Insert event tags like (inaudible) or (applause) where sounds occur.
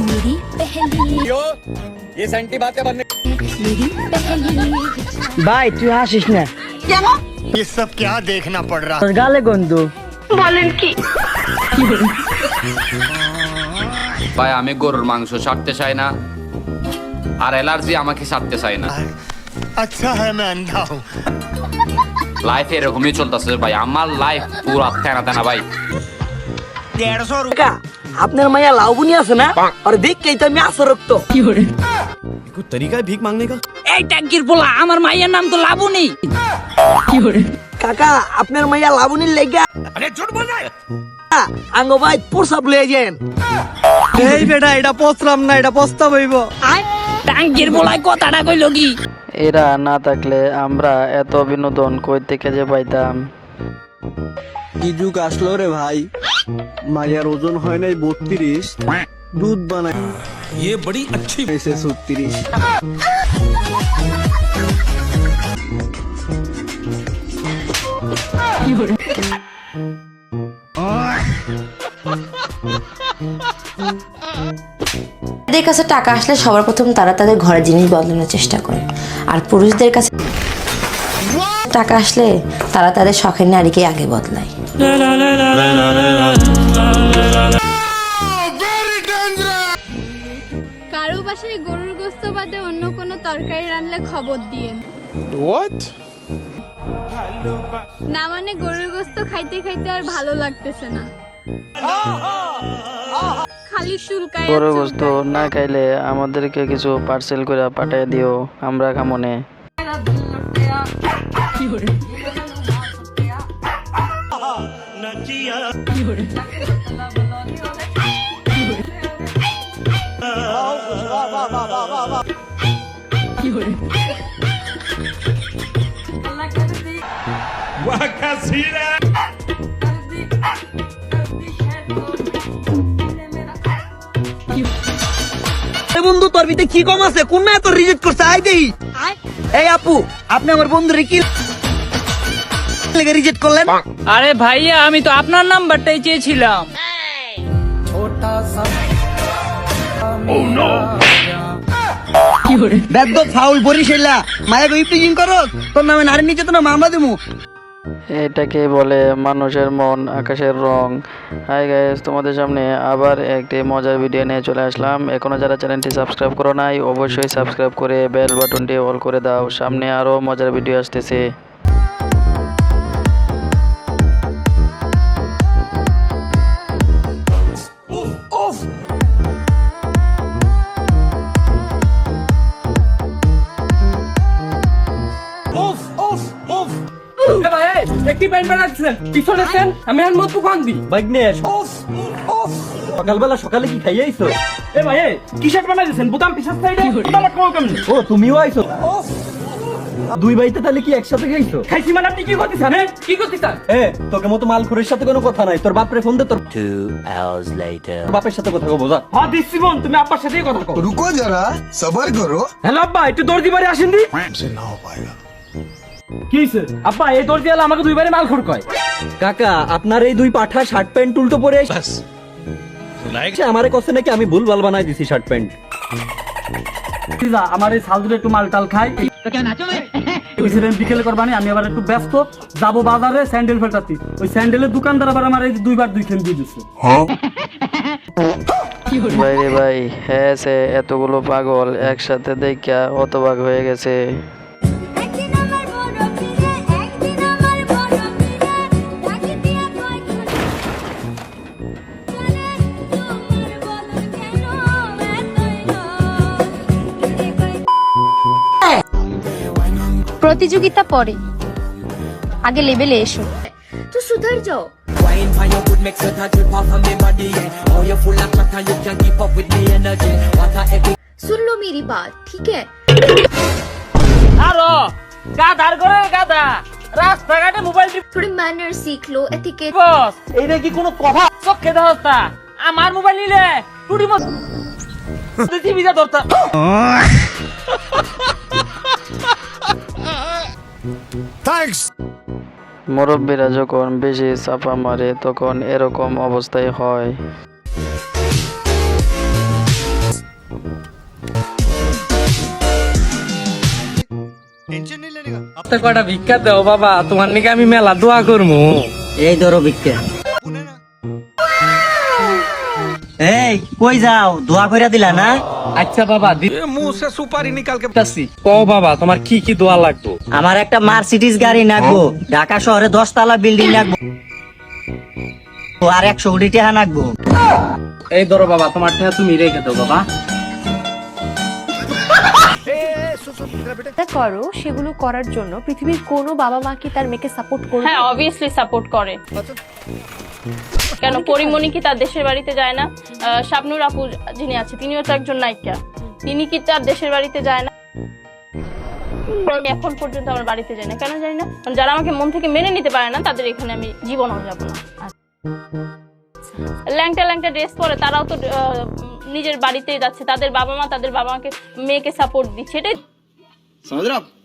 मेरी पहली ये सेंटी बातें बनने मेरी पहली ভাই তুই হাসিস না ये सब क्या देखना पड़ रहा তোর গালে গন্ধ ভাই আমি গরুর মাংস ছাড়তে চাই না আর অ্যালার্জি আমাকে ছাড়তে চাই না है अच्छा है मैं अंधा हूँ লাইফ এরকমই চলতেছে ভাই আমার লাইফ পুরা তেনা তেনা ভাই কাকা আপনার মাইয়া লাউবুনি আছে না আর দেখকেই তো আমি আসরক্ত এই ট্যাঙ্কির পোলা আমার মাইয়ের নাম তো লাবুনি কাকা আপনার মাইয়া লাবুনির লেগা আঙ্গ ভাই প্রসাব লয়ে যান এই বেটা এটা পচলাম না এটা পস্তাব হইব ট্যাঙ্কির পোলায় কথাটা কইল কি এরা না থাকলে আমরা এত বিনোদন কই থেকে যে পাইতাম কি যুগ আসলো রে ভাই মায়ের ওজন হয় নাই বত্রিশ দুধ বানায় ইয়ে বড়ি अच्छी হয়েছে ছত্রিশ (laughs) তাদের কাছে টাকা আসলে সবার প্রথম তারা তাদের ঘরের জিনিস বদলানোর চেষ্টা করে। আর পুরুষদের কাছে টাকা আসলে তারা তাদের শখের নারীকে আগে বদলায়। কারও বাসায় গরুর গোস্ত বাদে অন্য কোনো তরকারি রান্নলে খবর দিয়ে। না মানে গরুর গোস্ত খাইতে খাইতে আর ভালো লাগতেছে না। খালি চুলকায় আর গরু গোস্ত না খাইলে আমাদেরকে কিছু পার্সেল করে পাঠিয়ে দিও। আমরা কামনে এ তোর ভিতরে কি কম আছে? কোন না তোর রিজেক্ট করছে আই দেই এই আপু আপনি আমার বন্ধুরে কি লেগে রিজেক্ট করলেন? আরে ভাইয়া আমি তো আপনার নাম্বারটাই চেয়েছিলাম। বেদ্য ফাউল বরিশাইলা মায়া গই প্রিজিং করো। তোর নামে নারী নির্যাতন মামলা দিমু। এটাকে বলে মানুষের মন, আকাশের রং। হাই গাইস তোমাদের সামনে আবার একটি মজার ভিডিও নিয়ে চলে আসলাম। এখনও যারা চ্যানেলটি সাবস্ক্রাইব করো নাই, অবশ্যই সাবস্ক্রাইব করে বেল বাটনটি অল করে দাও। সামনে আরও মজার ভিডিও আসতেছে। তোকে মতো মাল সাথে কোনো কথা নাই। তোর বাপরে ফোন দে তোর বাপের সাথে কথা কও বোঝা হ্যাঁ বোন তুমি আব্বার সাথে কথা রুকো জরা হ্যালো আব্বা একটু বাড়ি আসেন কি আব্বা এই দর্জি আলা আমাকে দুইবারে মাল খোর কয়। কাকা আপনার এই দুই পাঠা শার্ট প্যান্ট উল্টো পরে বাস। আমারে কষ্ট নাকি আমি ভুল ভালো বানাই দিছি শার্ট প্যান্ট আমার এই একটু মাল টাল খাই। বিকেলে করবানি আমি আবার একটু ব্যস্ত। যাব বাজারে স্যান্ডেল ফেলতাছি ওই স্যান্ডেলের দোকানদার আবার আমার এই দুইবার দুই খেল দিয়ে দিচ্ছে ভাই রে ভাই হ্যাঁ সে এতগুলো পাগল একসাথে দেখা অতবাক হয়ে গেছে। প্রতিযোগিতা পরে আগে লেভেলে এসো তো সুধর যাও सुन लो मेरी बात ठीक है আরো গাধার করে গাধা রাস্তাঘাটে মোবাইল थोड़ी मैनर सीख लो एटिकेट বস এইটা কি কোনো কথা চোখে ধরতা আমার মোবাইল নিলে টুটি মত টিভিটা ধরতা থ্যাংকস মুরব্বীরা যখন বেশি চাপা মারে তখন এরকম অবস্থায় হয়। কটা ভিক্ষা বাবা? তোমার নাকি আমি মেলা দোয়া করব এই ধরো ভিক্ষা। এই কই যাও? দোয়া করে দিলা না? আচ্ছা বাবা মুসে সুপারি নিকালকে ও বাবা তোমার কি কি দোয়া লাগতো আমার একটা মার্সিডিজ গাড়ি নাগবো ঢাকা শহরে দশ তালা বিল্ডিং নাগবো আর একশো কোটি টাকা নাগবো এই ধরো বাবা তোমার টাকা তুমি রেখে দাও বাবা। করো সেগুলো করার জন্য পৃথিবীর কোনো বাবা মা কি তার মেয়েকে সাপোর্ট করবে? হ্যাঁ অবভিয়াসলি সাপোর্ট করে। কেন পরিমণি কি তার দেশের বাড়িতে যায় না? শাবনুর আপু যিনি আছে তিনিও তো একজন নায়িকা। তিনি কি তার দেশের বাড়িতে যায় না? আমি এখন পর্যন্ত আমার বাড়িতে যাই না। কেন জানি না? কারণ যারা আমাকে মন থেকে মেনে নিতে পারে না তাদের এখানে আমি জীবনও যাব না। ল্যাংটা ল্যাংটা ড্রেস পরে তারাও তো নিজের বাড়িতেই যাচ্ছে। তাদের বাবা মা তাদের বাবা মাকে মেয়েকে সাপোর্ট দিচ্ছে। এটাই समझ रहे आप?